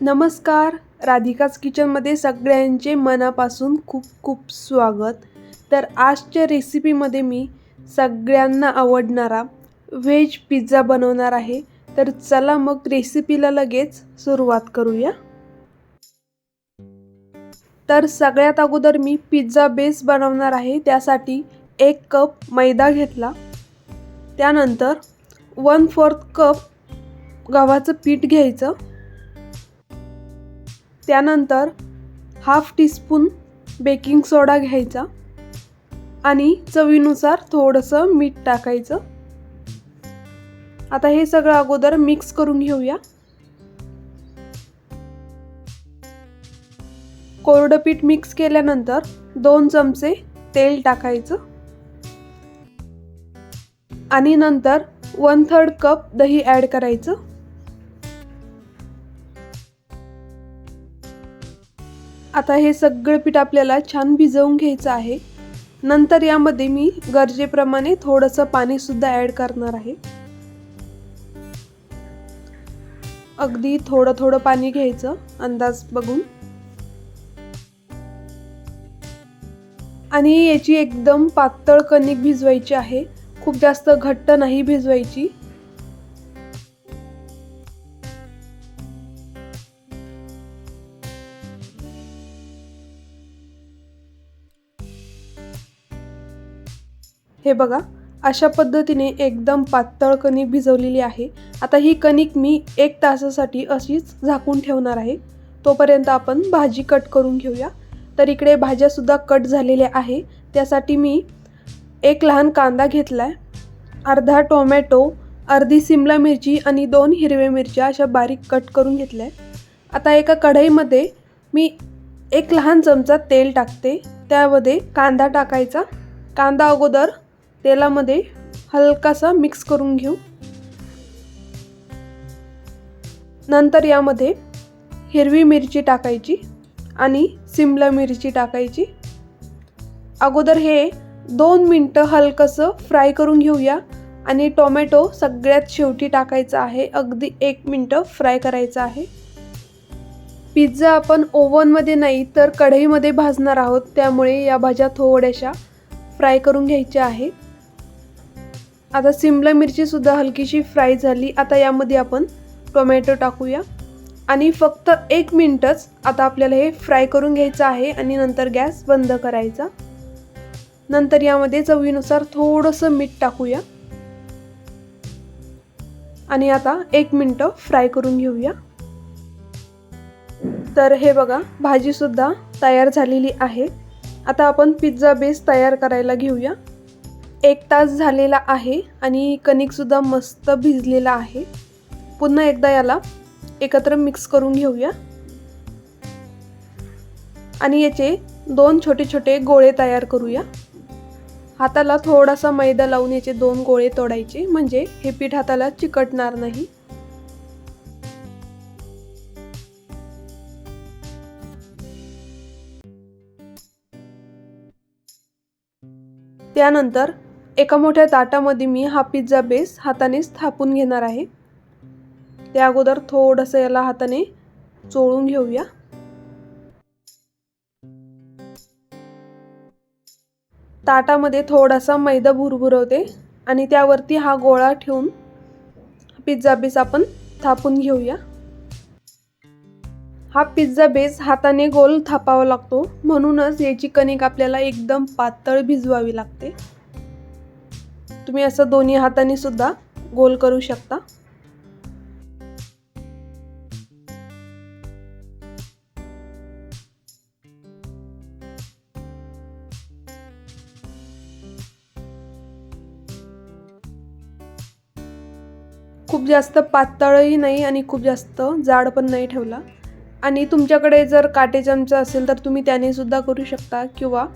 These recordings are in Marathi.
नमस्कार. राधिकाच किचनमध्ये सगळ्यांचे मनापासून खूप खूप स्वागत. तर आजच्या रेसिपीमध्ये मी सगळ्यांना आवडणारा व्हेज पिझ्झा बनवणार आहे. तर चला मग रेसिपीला लगेच सुरुवात करूया. तर सगळ्यात अगोदर मी पिझ्झा बेस बनवणार आहे. त्यासाठी एक कप मैदा घेतला. त्यानंतर वन फोर्थ कप गव्हाचं पीठ घ्यायचं. त्यानंतर हाफ टीस्पून बेकिंग सोडा घ्यायचा आणि चवीनुसार थोडंसं मीठ टाकायचं. आता हे सगळं अगोदर मिक्स करून घेऊया. कोरडं पीठ मिक्स केल्यानंतर दोन चमचे तेल टाकायचं. आणि नंतर वन थर्ड कप दही ॲड करायचं. आता हे सगळं पीठ आपल्याला छान भिजवून घ्यायचं आहे. नंतर यामध्ये मी गरजेप्रमाणे थोडंसं पाणीसुद्धा ॲड करणार आहे. अगदी थोडं थोडं पाणी घ्यायचं अंदाज बघून. आणि याची एकदम पातळ कणिक भिजवायची आहे. खूप जास्त घट्ट नाही भिजवायची. हे बघा अशा पद्धतीने एकदम पातळ कणिक भिजवलेली आहे. आता ही कणिक मी एक तासासाठी अशीच झाकून ठेवणार आहे. तोपर्यंत आपण भाजी कट करून घेऊया. तर इकडे भाज्यासुद्धा कट झालेल्या आहे. त्यासाठी मी एक लहान कांदा घेतला आहे अर्धा टोमॅटो अर्धी सिमला मिरची आणि दोन हिरव्या मिरच्या अशा बारीक कट करून घेतल्या. आहे आता एका कढईमध्ये मी एक लहान चमचा तेल टाकते. त्यामध्ये कांदा टाकायचा. कांदा अगोदर तेलामध्ये हलकासा मिक्स करून घेऊ. नंतर यामध्ये हिरवी मिरची टाकायची आणि सिमला मिरची टाकायची. अगोदर हे दोन मिनटं हलकंसं फ्राय करून घेऊया आणि टोमॅटो सगळ्यात शेवटी टाकायचा आहे. अगदी एक मिनटं फ्राय करायचं आहे. पिझ्झा आपण ओव्हनमध्ये नाही तर कढईमध्ये भाजणार आहोत. त्यामुळे या भाज्या थोड्याशा फ्राय करून घ्यायच्या आहेत. आता सिमला मिरचीसुद्धा हलकीशी फ्राय झाली. आता यामध्ये आपण टोमॅटो टाकूया. आणि फक्त एक मिनटंच आता आपल्याला हे फ्राय करून घ्यायचं आहे आणि नंतर गॅस बंद करायचा. नंतर यामध्ये चवीनुसार थोडंसं मीठ टाकूया. आणि आता एक मिनटं फ्राय करून घेऊया. तर हे बघा भाजीसुद्धा तयार झालेली आहे. आता आपण पिझ्झा बेस तयार करायला घेऊया. एक तास झालेला आहे आणि कणिकसुद्धा मस्त भिजलेला आहे. पुन्हा एकदा याला एकत्र मिक्स करून घेऊया. आणि याचे दोन छोटे छोटे गोळे तयार करूया. हाताला थोडासा मैदा लावून याचे दोन गोळे तोडायचे म्हणजे हे पीठ हाताला चिकटणार नाही. त्यानंतर एका मोठ्या ताटामध्ये मी हा पिझ्झा बेस हाताने थापून घेणार आहे. त्या अगोदर थोडंसं याला हाताने चोळून घेऊया. ताटामध्ये थोडासा मैदा भुरभुरवते आणि त्यावरती हा गोळा ठेवून पिझ्झा बेस आपण थापून घेऊया. हा पिझ्झा बेस हाताने गोल थापावा लागतो. म्हणूनच याची कणिक आपल्याला एकदम पातळ भिजवावी लागते. तुम्ही असं दोन्ही हाताने सुद्धा गोल करू शकता. खूप जास्त पातळही नाही आणि खूप जास्त जाड पण नाही ठेवला. आणि तुमच्याकडे जर काटे चमचा असेल तर तुम्ही त्याने सुद्धा करू शकता किंवा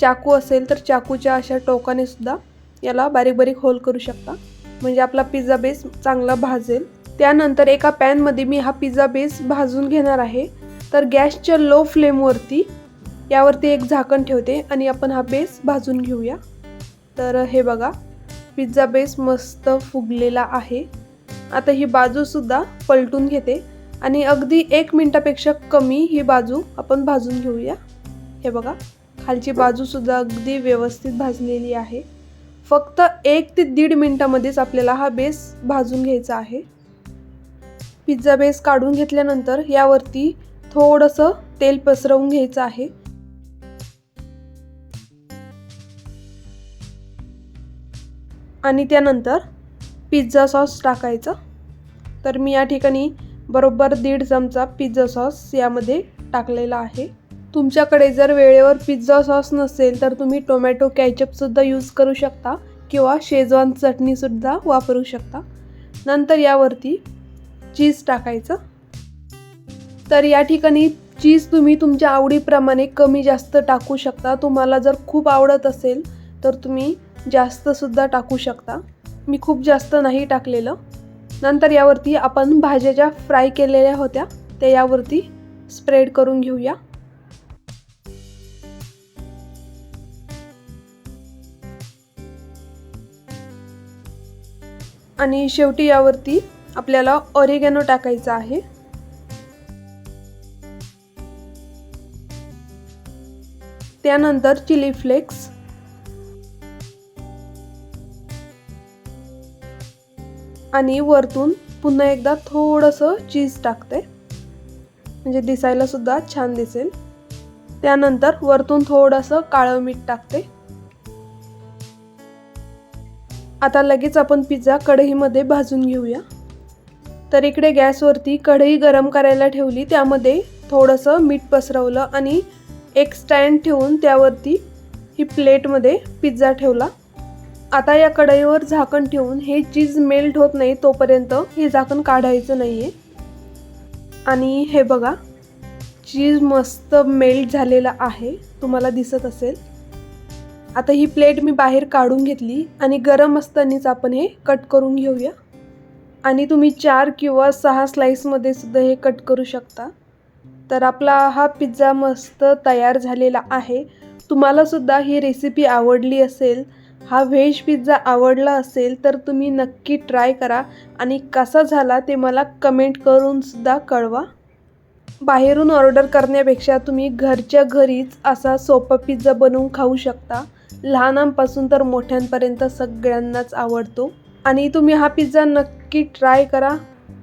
चाकू असेल तर चाकूच्या अशा टोकाने सुद्धा याला बारीक बारीक होल करू शकता. म्हणजे आपला पिझ्झा बेस चांगला भाजेल. त्यानंतर एका पॅनमध्ये मी हा पिझ्झा बेस भाजून घेणार आहे. तर गॅसच्या लो फ्लेमवरती यावरती एक झाकण ठेवते आणि आपण हा बेस भाजून घेऊया. तर हे बघा पिझ्झा बेस मस्त फुगलेला आहे. आता ही बाजूसुद्धा पलटून घेते आणि अगदी एक मिनटापेक्षा कमी ही बाजू आपण भाजून घेऊया. हे बघा खालची बाजूसुद्धा अगदी व्यवस्थित भाजलेली आहे. फक्त एक ते दीड मिनटामध्येच आपल्याला हा बेस भाजून घ्यायचा आहे. पिझ्झा बेस काढून घेतल्यानंतर यावरती थोडंसं तेल पसरवून घ्यायचं आहे. आणि त्यानंतर पिझ्झा सॉस टाकायचं. तर मी या ठिकाणी बरोबर दीड चमचा पिझ्झा सॉस यामध्ये टाकलेला आहे. तुमच्याकडे जर वेळेवर पिझ्झा सॉस नसेल तर तुम्ही टोमॅटो कॅचअपसुद्धा यूज करू शकता किंवा शेजवान चटणीसुद्धा वापरू शकता. नंतर यावरती चीज टाकायचं. तर या ठिकाणी चीज तुम्ही तुमच्या आवडीप्रमाणे कमी जास्त टाकू शकता. तुम्हाला जर खूप आवडत असेल तर तुम्ही जास्तसुद्धा टाकू शकता. मी खूप जास्त नाही टाकलेलं. नंतर यावरती आपण भाज्या ज्या फ्राय केलेल्या होत्या त्या यावरती स्प्रेड करून घेऊया. आणि शेवटी यावरती आपल्याला ऑरिगॅनो टाकायचा आहे. त्यानंतर चिली फ्लेक्स आणि वरतून पुन्हा एकदा थोडंसं चीज टाकते. म्हणजे दिसायला सुद्धा छान दिसेल. त्यानंतर वरतून थोडंसं काळं मीठ टाकते. आता लगेच आपण पिझ्झा कढईमध्ये भाजून घेऊया. तर इकडे गॅसवरती कढई गरम करायला ठेवली त्यामध्ये थोडंसं मीठ पसरवलं आणि एक स्टँड ठेवून त्यावरती ही प्लेटमध्ये पिझ्झा ठेवला. आता या कढईवर झाकण ठेवून हे चीज मेल्ट होत नाही तोपर्यंत हे झाकण काढायचं नाही आहे आणि हे बघा चीज मस्त मेल्ट झालेला आहे. तुम्हाला दिसत असेल. आता ही प्लेट मी बाहेर काढून घेतली आणि गरम असतानाच आपण हे कट करून घेऊया. आणि तुम्ही चार किंवा सहा स्लाईसमध्ये सुद्धा हे कट करू शकता. तर आपला हा पिझ्झा मस्त तयार झालेला आहे. तुम्हालासुद्धा ही रेसिपी आवडली असेल हा व्हेज पिझ्झा आवडला असेल तर तुम्ही नक्की ट्राय करा. आणि कसा झाला ते मला कमेंट करूनसुद्धा कळवा. बाहेरून ऑर्डर करण्यापेक्षा तुम्ही घरच्या घरीच असा सोपा पिझ्झा बनवून खाऊ शकता. लहानांपासून तर मोठ्यांपर्यंत सगळ्यांनाच आवडतो. आणि तुम्ही हा पिझ्झा नक्की ट्राय करा.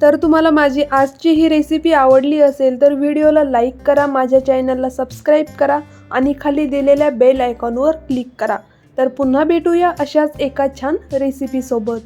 तर तुम्हाला माझी आजची ही रेसिपी आवडली असेल तर व्हिडिओला लाईक करा माझ्या चॅनलला सबस्क्राईब करा आणि खाली दिलेल्या बेल आयकॉनवर क्लिक करा. तर पुन्हा भेटूया अशाच एका छान रेसिपीसोबत